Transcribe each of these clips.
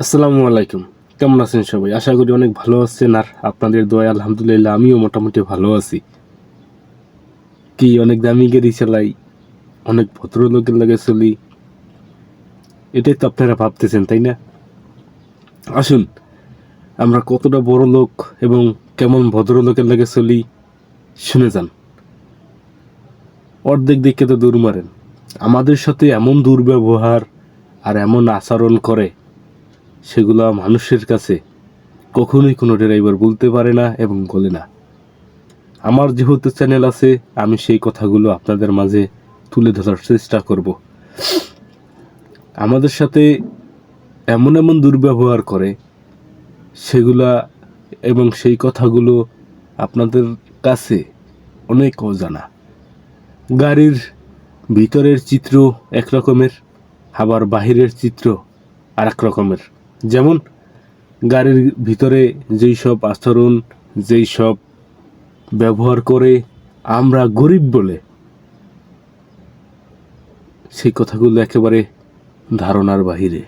আসসালামু আলাইকুম। কেমন আছেন সবাই? আশা করি অনেক ভালো আছেন আর আপনাদের দোয়া আলহামদুলিল্লাহ আমিও মোটামুটি ভালো আছি। কি অনেক দামি গাড়ি চালাই, অনেক ভদ্রলোকের লাগে চলি, এটাই তো আপনারা ভাবতেছেন, তাই না? আসুন, আমরা কতটা বড় লোক এবং কেমন ভদ্রলোকের লাগে চলি, শুনে যান। অর্ধেক দেখে তো দূর মারেন। আমাদের সাথে এমন দুর্ব্যবহার আর এমন আচরণ করে সেগুলো মানুষের কাছে কখনোই কোনো ড্রাইভার বলতে পারে না এবং বলে না। আমার যেহেতু চ্যানেল আছে, আমি সেই কথাগুলো আপনাদের মাঝে তুলে ধরার চেষ্টা করব। আমাদের সাথে এমন এমন দুর্ব্যবহার করে, সেগুলা এবং সেই কথাগুলো আপনাদের কাছে অনেক অজানা। গাড়ির ভিতরের চিত্র এক রকমের, আবার বাহিরের চিত্র আর এক রকমের। যেমন গাড়ির ভিতরে যেই সব আচরণ, যেই সব ব্যবহার করে আমরা গরিব বলে সেই কথাগুলো একেবারে ধারণার বাহিরে।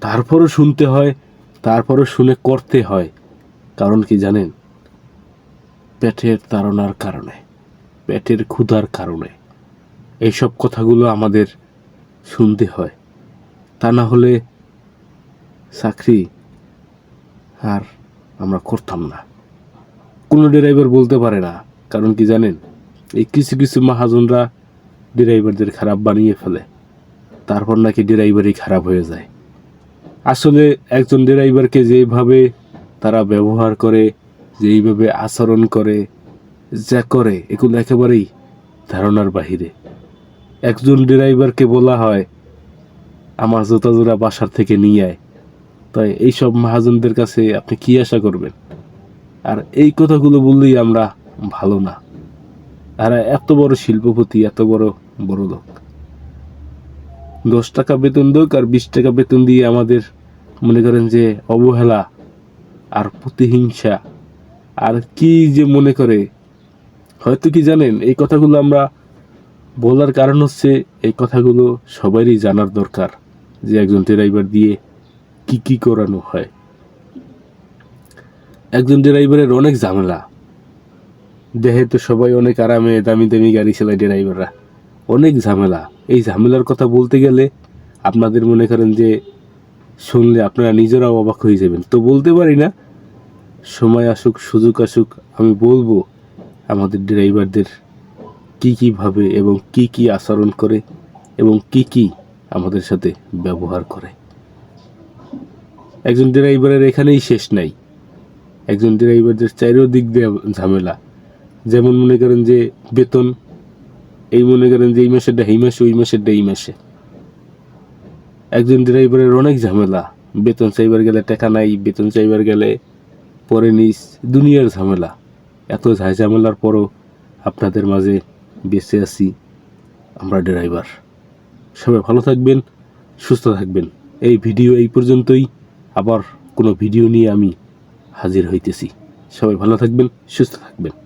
তারপরও শুনতে হয়, তারপরও শুনে করতে হয়। কারণ কি জানেন? পেটের তাড়নার কারণে, পেটের ক্ষুধার কারণে এইসব কথাগুলো আমাদের শুনতে হয়। তা না হলে চাকরি আর আমরা করতাম না। কোনো ড্রাইভার বলতে পারে না, কারণ কি জানেন? এই কিছু কিছু মাহাজনরা ড্রাইভারদের খারাপ বানিয়ে ফেলে। তারপর নাকি ড্রাইভারই খারাপ হয়ে যায়। আসলে একজন ড্রাইভারকে যেভাবে তারা ব্যবহার করে, যেইভাবে আচরণ করে, যা করে, এগুলো একেবারেই ধারণার বাহিরে। একজন ড্রাইভারকে বলা হয়, আমার জুতা জোড়া বাসার থেকে নিয়ে আয়। তাই এইসব মহাজনদের কাছে আপনি কি আশা করবেন? আর এই কথাগুলো বললেই আমরা ভালো না। আর এত বড় শিল্পপতি, এত বড় বড় লোক। দশ টাকা বেতন দোক আর বিশ টাকা বেতন দিয়ে আমাদের মনে করেন যে অবহেলা আর প্রতিহিংসা, আর কি যে মনে করে। হয়তো কি জানেন, এই কথাগুলো আমরা বলার কারণ হচ্ছে এই কথাগুলো সবারই জানার দরকার যে একজন ড্রাইভার দিয়ে কি কি করানো হয়? একজন ড্রাইভারের অনেক ঝামেলা। দেহে তো সবাই অনেক আরামে দামি দামি গাড়ি চালায় ড্রাইভাররা। অনেক ঝামেলা। এই ঝামেলার কথা বলতে গেলে আপনাদের মনে করেন যে শুনলে আপনারা নিজেরাও অবাক হয়ে যাবেন। তো বলতে পারি না, সময় আসুক, সুযোগ আসুক, আমি বলব আমাদের ড্রাইভারদের কি কীভাবে এবং কি কি আচরণ করে এবং কি কি আমাদের সাথে ব্যবহার করে। একজন ড্রাইভারের এখানেই শেষ নাই। একজন ড্রাইভারদের চারিদিক দিয়ে ঝামেলা। যেমন মনে করেন যে বেতন, এই মনে করেন যে এই মাসেরটা এই মাসে, ওই মাসেরটা এই মাসে। একজন ড্রাইভারের অনেক ঝামেলা। বেতন চাইবার গেলে টাকা নাই, বেতন চাইবার গেলে পরে নিস, দুনিয়ার ঝামেলা। এত ঝাই ঝামেলার পরও আপনাদের মাঝে বেঁচে আছি আমরা ড্রাইভার। সবাই ভালো থাকবেন, সুস্থ থাকবেন। এই ভিডিও এই পর্যন্তই। আবার কোনো ভিডিও নিয়ে আমি হাজির হইতেছি। সবাই ভালো থাকবেন সুস্থ থাকবেন।